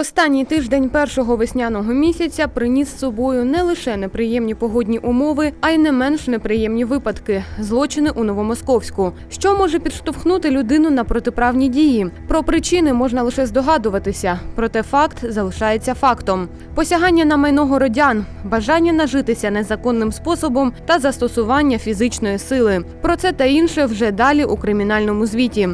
Останній тиждень першого весняного місяця приніс з собою не лише неприємні погодні умови, а й не менш неприємні випадки злочини у Новомосковську. Що може підштовхнути людину на протиправні дії? Про причини можна лише здогадуватися, проте факт залишається фактом: посягання на майно городян, бажання нажитися незаконним способом та застосування фізичної сили. Про це та інше вже далі у кримінальному звіті.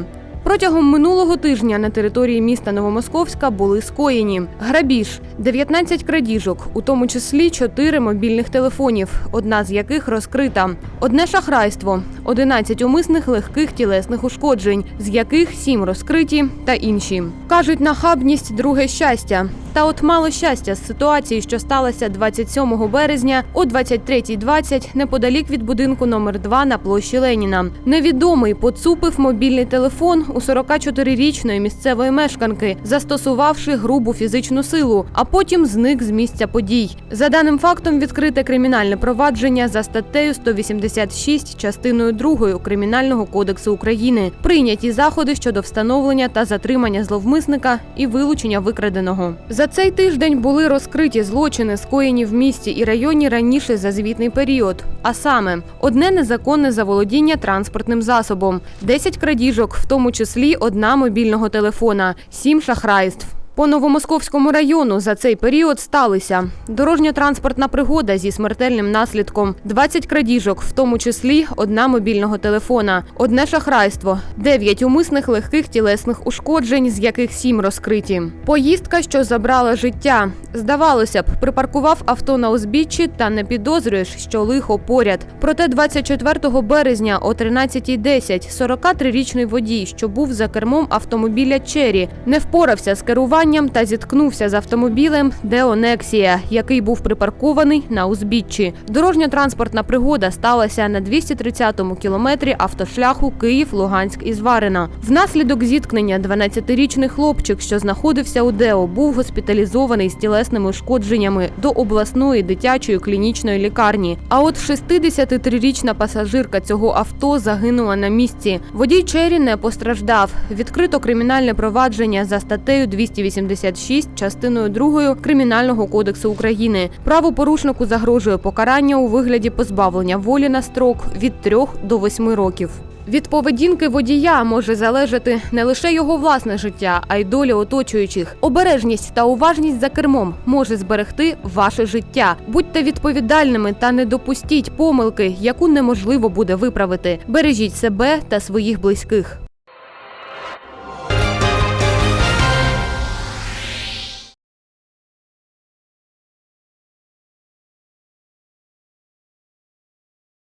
Протягом минулого тижня на території міста Новомосковська були скоєні грабіж, 19 крадіжок, у тому числі 4 мобільних телефонів, одна з яких розкрита. Одне шахрайство, 11 умисних легких тілесних ушкоджень, з яких 7 розкриті та інші. Кажуть, нахабність друге щастя. Та от мало щастя з ситуації, що сталася 27 березня о 23.20 неподалік від будинку номер 2 на площі Леніна. Невідомий поцупив мобільний телефон у 44-річної місцевої мешканки, застосувавши грубу фізичну силу, а потім зник з місця подій. За даним фактом відкрите кримінальне провадження за статтею 186 частиною 2 Кримінального кодексу України. Прийняті заходи щодо встановлення та затримання зловмисника і вилучення викраденого. За цей тиждень були розкриті злочини, скоєні в місті і районі раніше за звітний період. А саме одне незаконне заволодіння транспортним засобом, 10 крадіжок, в тому числі одна мобільного телефона, 7 шахрайств. По Новомосковському району за цей період сталися дорожньо-транспортна пригода зі смертельним наслідком, 20 крадіжок, в тому числі одна мобільного телефона, одне шахрайство, 9 умисних легких тілесних ушкоджень, з яких 7 розкриті. Поїздка, що забрала життя. Здавалося б, припаркував авто на узбіччі та не підозрюєш, що лихо поряд. Проте 24 березня о 13.10 43-річний водій, що був за кермом автомобіля Чері, не впорався з керуванням та зіткнувся з автомобілем Деонексія, який був припаркований на узбіччі. Дорожньо-транспортна пригода сталася на 230-му кілометрі автошляху Київ-Луганськ із Варина. Внаслідок зіткнення 12-річний хлопчик, що знаходився у ДЕО, був госпіталізований з тілесними ушкодженнями до обласної дитячої клінічної лікарні. А от 63-річна пасажирка цього авто загинула на місці. Водій Чері не постраждав. Відкрито кримінальне провадження за статтею 286 частиною 2 Кримінального кодексу України. Правопорушнику загрожує покарання у вигляді позбавлення волі на строк від 3 до 8 років. Від поведінки водія може залежати не лише його власне життя, а й доля оточуючих. Обережність та уважність за кермом може зберегти ваше життя. Будьте відповідальними та не допустіть помилки, яку неможливо буде виправити. Бережіть себе та своїх близьких.